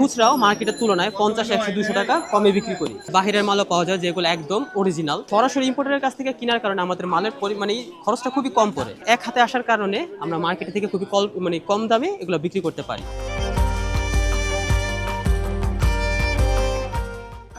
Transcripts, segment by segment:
খুচরাও মার্কেটের তুলনায় পঞ্চাশ, একশো দুশো টাকা কমে বিক্রি করি। বাহিরের মালও পাওয়া যায়, যেগুলো একদম অরিজিনাল সরাসরি ইম্পোর্টারের কাছ থেকে কেনার কারণে আমাদের মালের পরিমাণে খরচটা খুবই কম পড়ে। এক হাতে আসার কারণে আমরা মার্কেট থেকে খুবই কম মানে কম দামে এগুলো বিক্রি করতে পারি।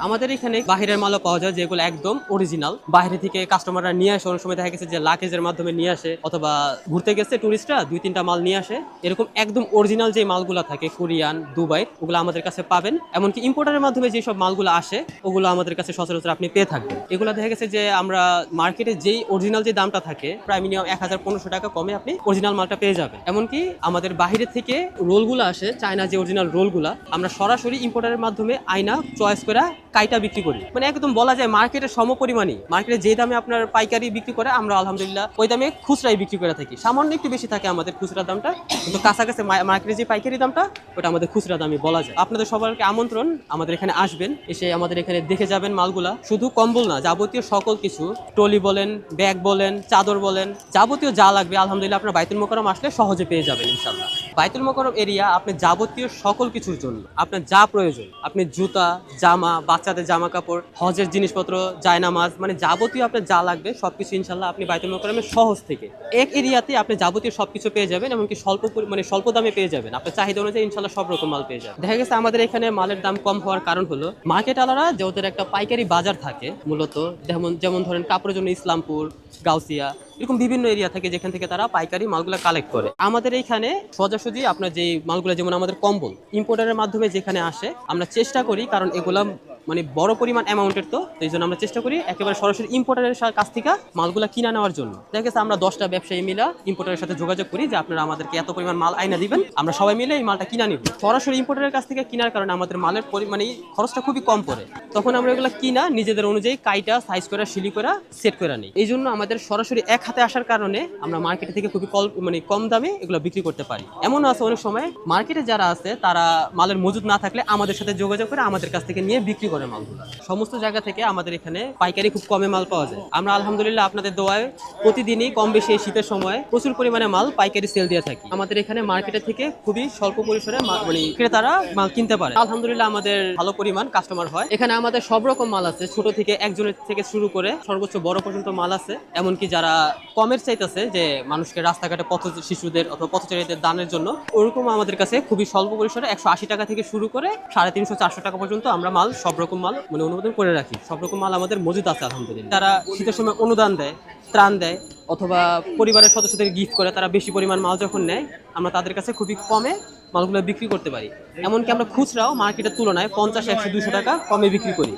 আমাদের এখানে বাহিরের মালও পাওয়া যায় যেগুলো একদম অরিজিনাল বাইরে থেকে কাস্টমাররা নিয়ে আসে, অনেক সময় দেখা গেছে যে লাকেজের মাধ্যমে নিয়ে আসে, অথবা ঘুরতে গেছে টুরিস্টরা দুই, তিনটা মাল নিয়ে আসে। এরকম একদম অরিজিনাল যে মালগুলো থাকে, কোরিয়ান, দুবাই, ওগুলো আমাদের কাছে পাবেন। এমনকি ইম্পোর্টারের মাধ্যমে যেসব মালগুলো আসে, ওগুলো আমাদের কাছে সচরাচর আপনি পেয়ে থাকবেন। এগুলো দেখা গেছে যে আমরা মার্কেটে যেই অরিজিনাল যে দামটা থাকে, প্রায় মিনিমাম এক হাজার পনেরোশো টাকা কমে আপনি অরিজিনাল মালটা পেয়ে যাবেন। এমনকি আমাদের বাইরে থেকে রোলগুলো আসে চায়না যে অরিজিনাল রোলগুলো আমরা সরাসরি ইম্পোর্টারের মাধ্যমে আয়না চয়েস করে কাইটা বিক্রি করি। মানে একদম বলা যায় মার্কেটের সম সমপরিমাণই। মার্কেটে যে দামে আপনার পাইকারি বিক্রি করে, আমরা আলহামদুলিল্লাহ ওই দামে খুচরাই বিক্রি করে থাকি। সামান্য একটু বেশি থাকে আমাদের খুচরা দামটা, কিন্তু কাছাকাছি মার্কেটে যে পাইকারি দামটা, ওটা আমাদের খুচরা দামে বলা যায়। আপনাদের সবাইকে আমন্ত্রণ, আমাদের এখানে আসবেন, এসে আমাদের এখানে দেখে যাবেন মালগুলা। শুধু কম্বল না, যাবতীয় সকল কিছু টলি বলেন, ব্যাগ বলেন, চাদর বলেন, যাবতীয় যা লাগবে, আলহামদুলিল্লাহ আপনার বাইতুল মোকরম আসলে সহজে পেয়ে যাবেন ইনশাল্লাহ বাইতুল মোকরম এরিয়া আপনি যাবতীয় সকল কিছুর জন্য। আপনার যা প্রয়োজন, আপনি জুতা, জামা, বাচ্চাদের জামা কাপড় হজের জিনিসপত্র, জায়নামাজ মানে যাবতীয় আপনার যা লাগবে সবকিছু ইনশাল্লাহ আপনি বাইতুল মোকরমের সহজ থেকে। এক এরিয়াতে আপনি যাবতীয় সবকিছু পেয়ে যাবেন এমনকি স্বল্প মানে স্বল্প দামে পেয়ে যাবেন। আপনার চাহিদা অনুযায়ী ইনশাল্লাহ সব রকম মাল পেয়ে যাবেন। দেখা গেছে আমাদের এখানে মালের দাম কম হওয়ার কারণ হলো মার্কেট আলারা যে ওদের একটা পাইকারি বাজার থাকে, মূলত যেমন যেমন ধরেন কাপড়ের জন্য ইসলামপুর, গাউসিয়া এরকম বিভিন্ন এরিয়া থাকে যেখান থেকে তারা পাইকারি মালগুলো কালেক্ট করে। আমাদের এইখানে সোজাসুজি আপনার যে মালগুলো, যেমন আমাদের কম্বল ইম্পোর্টারের মাধ্যমে যেখানে আসে, আমরা চেষ্টা করি, কারণ এগুলা মানে বড় পরিমাণ অ্যামাউন্টের তো এই জন্য আমরা চেষ্টা করি একেবারে সরাসরি ইম্পোর্টারের কাছ থেকে মালগুলা কিনা নেওয়ার জন্য। দেখা গেছে আমরা দশটা ব্যবসায়ী মিলে ইম্পোর্টারের সাথে যোগাযোগ করি যে আপনারা আমাদেরকে এত পরিমাণ মাল আইনা দিবেন, আমরা সবাই মিলে এই মালটা কিনা নিব। সরাসরি ইম্পোর্টারের কাছ থেকে কেনার কারণে আমাদের মালের পরিমাণে খরচটা খুবই কম পড়ে। তখন আমরা এগুলো কিনা, নিজেদের অনুযায়ী কাইটা সাইজ করে শিলি করে সেট করে নিই। এই জন্য আমাদের সরাসরি এক হাতে আসার কারণে আমরা মার্কেট থেকে খুবই কল মানে কম দামে এগুলো বিক্রি করতে পারি। এমন আছে অনেক সময় মার্কেটে যারা আছে, তারা মালের মজুদ না থাকলে আমাদের সাথে যোগাযোগ করে আমাদের কাছ থেকে নিয়ে বিক্রি করে। মালগুলো সমস্ত জায়গা থেকে আমাদের এখানে পাইকারি খুব কমে মাল পাওয়া যায়। আমরা আলহামদুলিল্লাহ আপনাদের দোয়ায় প্রতিদিনই কম বেশি শীতের সময় প্রচুর পরিমাণে মাল পাইকারি সেল দিয়ে থাকি। আমাদের এখানে মার্কেটে থেকে খুবই স্বল্প পরিসরে মানে ক্রেতারা মাল কিনতে পারে। আলহামদুলিল্লাহ আমাদের ভালো পরিমাণ কাস্টমার হয়। এখানে আমাদের সব রকম মাল আছে। ছোট থেকে একজনের থেকে শুরু করে সর্বোচ্চ বড় পর্যন্ত মাল আছে। এমনকি যারা কমের চাইতেছে যে মানুষকে রাস্তাঘাটে পথ শিশুদের অথবা পথচারীদের দানের জন্য, ওরকম আমাদের কাছে খুবই স্বল্প পরিসরে একশো আশি টাকা থেকে শুরু করে সাড়ে তিনশো চারশো টাকা পর্যন্ত আমরা মাল সব রকম মাল মানে অনুমোদন করে রাখি। সব রকম মাল আমাদের মজুদ আছে, আলহামদুলিল্লাহ। তারা শীতের সময় অনুদান দেয়, ত্রাণ দেয়, অথবা পরিবারের সদস্যদের গিফট করে, তারা বেশি পরিমাণ মাল যখন নেয়, আমরা তাদের কাছে খুবই কমে মালগুলো বিক্রি করতে পারি। এমনকি আমরা খুচরাও মার্কেটের তুলনায় পঞ্চাশ, একশো দুশো টাকা কমে বিক্রি করি।